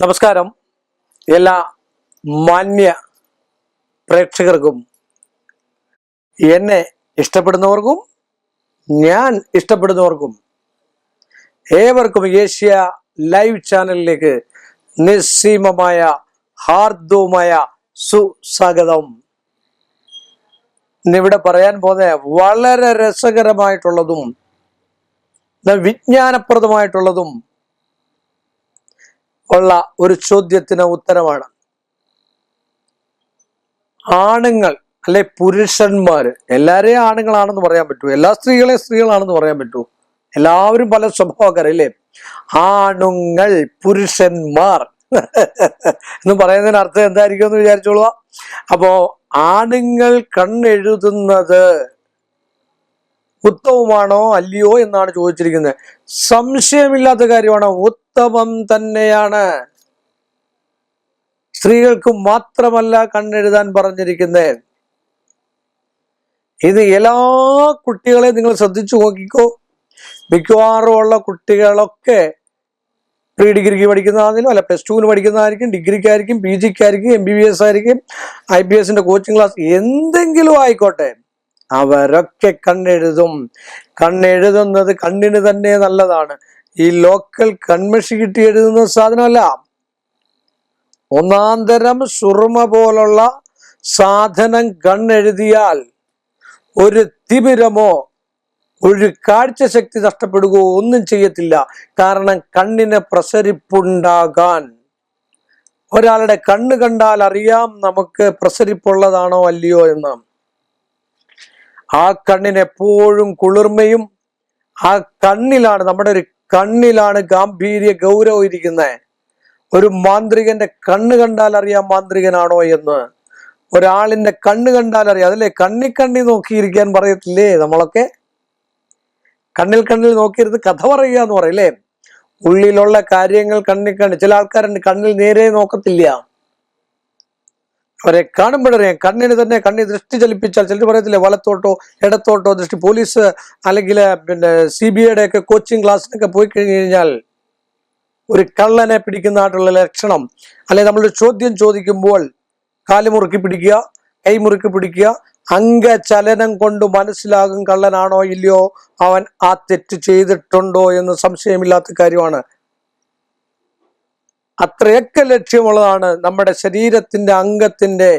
നമസ്കാരം. എല്ലാ മാന്യ പ്രേക്ഷകർക്കും എന്നെ ഇഷ്ടപ്പെടുന്നവർക്കും ഞാൻ ഇഷ്ടപ്പെടുന്നവർക്കും ഏവർക്കും ഏഷ്യ ലൈവ് ചാനലിലേക്ക് നിസ്സീമമായ ഹാർദവുമായ സുസ്വാഗതം. ഇന്നിവിടെ പറയാൻ പോകുന്ന വളരെ രസകരമായിട്ടുള്ളതും വിജ്ഞാനപ്രദമായിട്ടുള്ളതും ഉള്ള ഒരു ചോദ്യത്തിന് ഉത്തരമാണ്. ആണുങ്ങൾ അല്ലെ പുരുഷന്മാര് എല്ലാരെയും ആണുങ്ങളാണെന്ന് പറയാൻ പറ്റൂ. എല്ലാ സ്ത്രീകളെ സ്ത്രീകളാണെന്ന് പറയാൻ പറ്റൂ. എല്ലാവരും പല സ്വഭാവക്കാരല്ലേ ആണുങ്ങൾ പുരുഷന്മാർ. എന്ന് പറയുന്നതിന് അർത്ഥം എന്തായിരിക്കും എന്ന് വിചാരിച്ചോളുക. അപ്പോ ആണുങ്ങൾ കണ്ണെഴുതുന്നത് ഉത്തമമാണോ അല്ലയോ എന്നാണ് ചോദിച്ചിരിക്കുന്നത്. സംശയമില്ലാത്ത കാര്യമാണ്. ഉത്തമം തന്നെയാണ്. സ്ത്രീകൾക്ക് മാത്രമല്ല കണ്ണെഴുതാൻ പറഞ്ഞിരിക്കുന്നത്. ഇത് എല്ലാ കുട്ടികളെയും നിങ്ങൾ ശ്രദ്ധിച്ചു നോക്കിക്കോ. മിക്കവാറും ഉള്ള കുട്ടികളൊക്കെ പ്രീ ഡിഗ്രിക്ക് പഠിക്കുന്നതാണെങ്കിലും അല്ല പ്ലസ് ടുവിന് പഠിക്കുന്നതായിരിക്കും ഡിഗ്രിക്കായിരിക്കും പി ജിക്കായിരിക്കും എം ബി ബി എസ് ആയിരിക്കും ഐ ബി എസിന്റെ കോച്ചിങ് ക്ലാസ് എന്തെങ്കിലും ആയിക്കോട്ടെ. അവരൊക്കെ കണ്ണെഴുതും. കണ്ണെഴുതുന്നത് കണ്ണിന് തന്നെ നല്ലതാണ്. ഈ ലോക്കൽ കൺമഷി കിട്ടി എഴുതുന്ന സാധനമല്ല. ഒന്നാന്തരം തരം സുറുമ പോലുള്ള സാധനം കണ്ണെഴുതിയാൽ ഒരു തിമിരമോ ഒരു കാഴ്ചശക്തി നഷ്ടപ്പെടുകയോ ഒന്നും ചെയ്യത്തില്ല. കാരണം കണ്ണിന് പ്രസരിപ്പുണ്ടാകാൻ. ഒരാളുടെ കണ്ണ് കണ്ടാൽ അറിയാം നമുക്ക് പ്രസരിപ്പുള്ളതാണോ അല്ലയോ എന്ന്. ആ കണ്ണിന് എപ്പോഴും കുളിർമയും ആ കണ്ണിലാണ് നമ്മുടെ ഒരു കണ്ണിലാണ് ഗാംഭീര്യ ഗൗരവം ഇരിക്കുന്നത്. ഒരു മാന്ത്രികന്റെ കണ്ണ് കണ്ടാൽ അറിയാം മാന്ത്രികനാണോ എന്ന്. ഒരാളിന്റെ കണ്ണ് കണ്ടാൽ അറിയാം. അതല്ലേ? കണ്ണി കണ്ണി നോക്കിയിരിക്കാൻ പറയത്തില്ലേ നമ്മളൊക്കെ? കണ്ണിൽ കണ്ണിൽ നോക്കിയിരുന്ന് കഥ പറയുക എന്ന് പറയില്ലേ ഉള്ളിലുള്ള കാര്യങ്ങൾ കണ്ണി കണ്ണി ചില ആൾക്കാരുണ്ട് കണ്ണിൽ നേരെ നോക്കത്തില്ല. അവരെ കാണുമ്പോഴറിയാം കണ്ണിന് തന്നെ കണ്ണി ദൃഷ്ടി ചലിപ്പിച്ചാൽ ചിലർ പറയത്തില്ലേ വലത്തോട്ടോ ഇടത്തോട്ടോ ദൃഷ്ടി. പോലീസ് അല്ലെങ്കിൽ പിന്നെ സി ബി ഐയുടെ ഒക്കെ കോച്ചിങ് ക്ലാസ്സിനൊക്കെ പോയി കഴിഞ്ഞു കഴിഞ്ഞാൽ ഒരു കള്ളനെ പിടിക്കുന്നതായിട്ടുള്ള ലക്ഷണം. അല്ലെ നമ്മൾ ചോദ്യം ചോദിക്കുമ്പോൾ കാൽ മുറുക്കി പിടിക്കുക കൈ മുറുക്കി പിടിക്കുക അംഗചലനം കൊണ്ട് മനസ്സിലാകും കള്ളനാണോ ഇല്ലയോ അവൻ ആ തെറ്റ് ചെയ്തിട്ടുണ്ടോ എന്ന് സംശയമില്ലാത്ത കാര്യമാണ്. അത്രയൊക്കെ ലക്ഷ്യമുള്ളതാണ് നമ്മുടെ ശരീരത്തിന്റെ അംഗത്തിന്റെ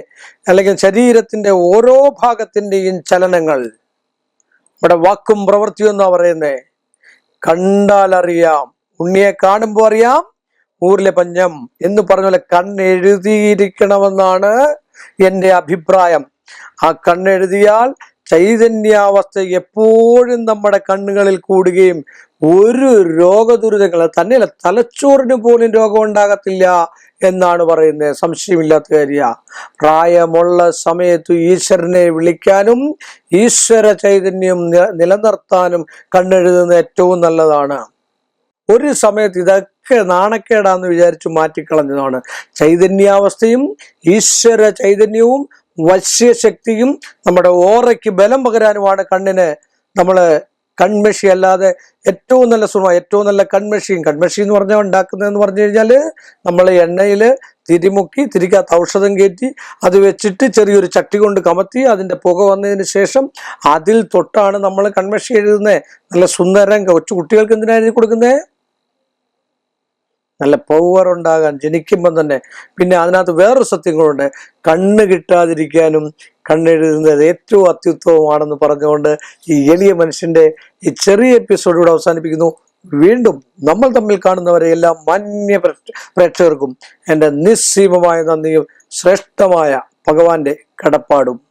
അല്ലെങ്കിൽ ശരീരത്തിന്റെ ഓരോ ഭാഗത്തിന്റെയും ചലനങ്ങൾ. നമ്മുടെ വാക്കും പ്രവൃത്തിയും എന്നാ പറയുന്നേ. കണ്ടാൽ അറിയാം. ഉണ്ണിയെ കാണുമ്പോൾ അറിയാം. ഊരിലെ പഞ്ഞം എന്ന് പറഞ്ഞ പോലെ കണ്ണെഴുതിയിരിക്കണമെന്നാണ് എന്റെ അഭിപ്രായം. ആ കണ്ണെഴുതിയാൽ ചൈതന്യാവസ്ഥ എപ്പോഴും നമ്മുടെ കണ്ണുകളിൽ കൂടുകയും ഒരു രോഗദുരിതങ്ങൾ തന്നെയല്ല തലച്ചോറിന് പോലും രോഗം ഉണ്ടാകത്തില്ല എന്നാണ് പറയുന്നത്. സംശയമില്ലാത്ത കാര്യ. പ്രായമുള്ള സമയത്ത് ഈശ്വരനെ വിളിക്കാനും ഈശ്വര ചൈതന്യം നിലനിർത്താനും കണ്ണെഴുതുന്നത് ഏറ്റവും നല്ലതാണ്. ഒരു സമയത്ത് ഇതൊക്കെ നാണക്കേടാന്ന് വിചാരിച്ചു മാറ്റിക്കളഞ്ഞതാണ്. ചൈതന്യാവസ്ഥയും ഈശ്വര ചൈതന്യവും വശ്യശക്തിയും നമ്മുടെ ഓറയ്ക്ക് ബലം പകരാനുമാണ് കണ്ണിന്. നമ്മൾ കൺമഷി അല്ലാതെ ഏറ്റവും നല്ല സുഖം ഏറ്റവും നല്ല കൺമഷിയും കൺമഷി എന്ന് പറഞ്ഞാൽ ഉണ്ടാക്കുന്നതെന്ന് പറഞ്ഞു കഴിഞ്ഞാൽ നമ്മൾ എണ്ണയിൽ തിരിമുക്കി തിരിക്കാത്ത ഔഷധം കയറ്റി അത് വെച്ചിട്ട് ചെറിയൊരു ചട്ടി കൊണ്ട് കമത്തി അതിന്റെ പുക വന്നതിന് ശേഷം അതിൽ തൊട്ടാണ് നമ്മൾ കൺമഷി എഴുതുന്നത് നല്ല സുന്ദരം. കൊച്ചു കുട്ടികൾക്ക് എന്തിനാണ് എഴുതി കൊടുക്കുന്നത് നല്ല പവർ ഉണ്ടാകാൻ ജനിക്കുമ്പം തന്നെ. പിന്നെ അതിനകത്ത് വേറൊരു സത്യങ്ങളുണ്ട് കണ്ണ് കിട്ടാതിരിക്കാനും കണ്ണെഴുതുന്നത് ഏറ്റവും അത്യുത്തമമാണെന്ന് പറഞ്ഞുകൊണ്ട് ഈ എളിയ മനുഷ്യന്റെ ഈ ചെറിയ എപ്പിസോഡ് ഇവിടെ അവസാനിപ്പിക്കുന്നു. വീണ്ടും നമ്മൾ തമ്മിൽ കാണുന്നവരെ എല്ലാ മാന്യ പ്രേക്ഷ- പ്രേക്ഷകർക്കും എന്റെ നിസ്സീമമായ നന്ദിയും ശ്രേഷ്ഠമായ ഭഗവാന്റെ കടപ്പാടും.